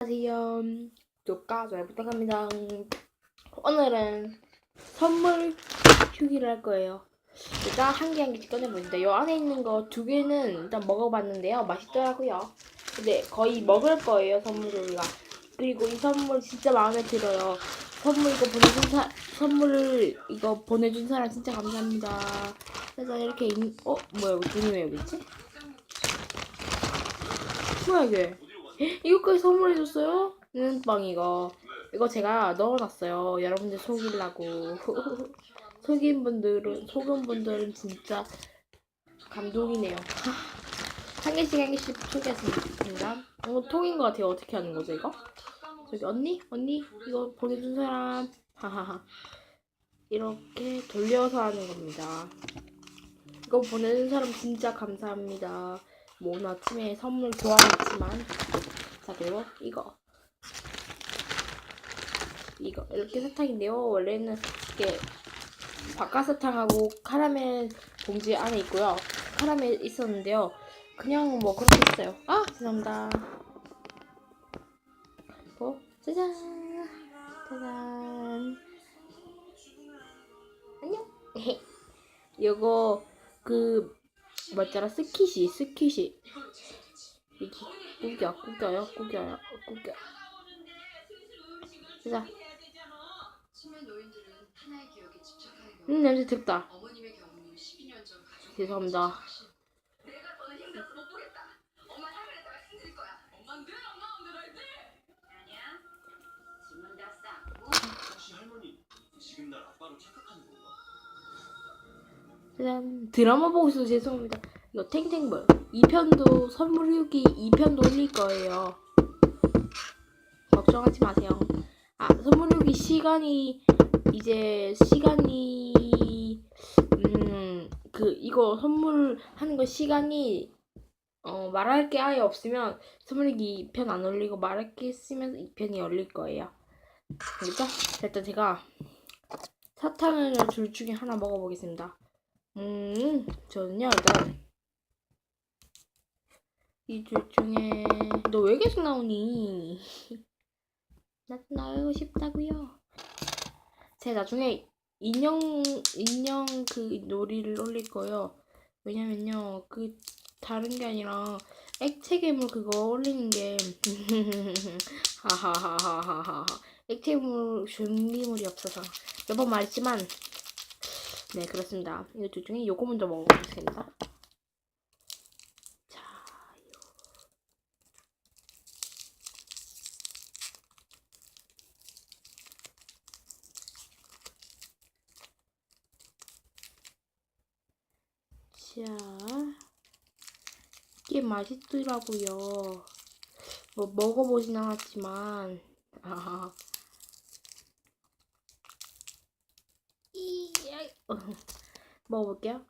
안녕하세요. 구독과 좋아요 부탁합니다. 오늘은 선물 휴기를 할 거예요. 일단 한 개 한 개씩 꺼내보는데 이 안에 있는 거 두 개는 일단 먹어봤는데요. 맛있더라고요. 근데 거의 먹을 거예요 선물을. 그리고 이 선물 진짜 마음에 들어요. 선물 이거 보내준 사 선물을 이거 보내준 사람 진짜 감사합니다. 그래서 이렇게 있, 어 뭐야 이거 돈이 왜 여기 있지? 뭐야 이게? 이거까지 선물해줬어요? 눈빵 이거. 이거 제가 넣어놨어요. 여러분들 속이려고. 속인 분들은 속은 분들은 진짜 감동이네요. 한 개씩 한 개씩 소개했습니다. 이거 통인 것 같아요. 어떻게 하는 거죠 이거? 저기 언니? 언니? 이거 보내준 사람? 하하하. 이렇게 돌려서 하는 겁니다. 이거 보내준 사람 진짜 감사합니다 뭐 오늘 아침에 선물 좋아했지만. 자 그리고 이거. 이거. 이렇게 사탕인데요. 원래는 이게 바깥 사탕하고 카라멜 봉지 안에 있고요. 카라멜 있었는데요. 그냥 뭐 그렇게 했어요. 아 죄송합니다. 어 짜잔. 짜잔. 안녕. 이거 그 뭐였더라 스키시 스키시 이게 꾸겨 꾸겨요 꾸겨요 꾸겨. 자. 음 냄새 득다. 어머님의 경우 12년 전 가족 죄송합니다 지금 날 아빠로 착각하는 건가? 짜잔 드라마 보고 있어서 죄송합니다. 이거 탱탱볼. 2편도 선물 후기 2편도 올릴 거예요. 걱정하지 마세요. 아 선물 후기 시간이 이제 시간이 음 그 이거 선물 하는 거 시간이 어 말할 게 아예 없으면 선물 후기 2편 안 올리고 말할 게 있으면 2편이 올릴 거예요? 자, 일단 제가 사탕을 둘 중에 하나 먹어보겠습니다 음, 저는요, 일단, 이둘 중에, 너 왜 계속 나오니? 나도 나오고 싶다고요 제가 나중에 인형, 인형 그 놀이를 올릴 거예요. 왜냐면요, 그, 다른 게 아니라, 액체 괴물 그거 올리는 게, 하하하하하하. 액체 괴물 준비물이 없어서. 몇번 말했지만, 네, 그렇습니다. 이거 둘 중에 요거 먼저 먹어보겠습니다. 자, 요. 자, 이게 맛있더라고요. 뭐 먹어보진 않았지만, 아하. 이, 야, 어. 먹어볼게요.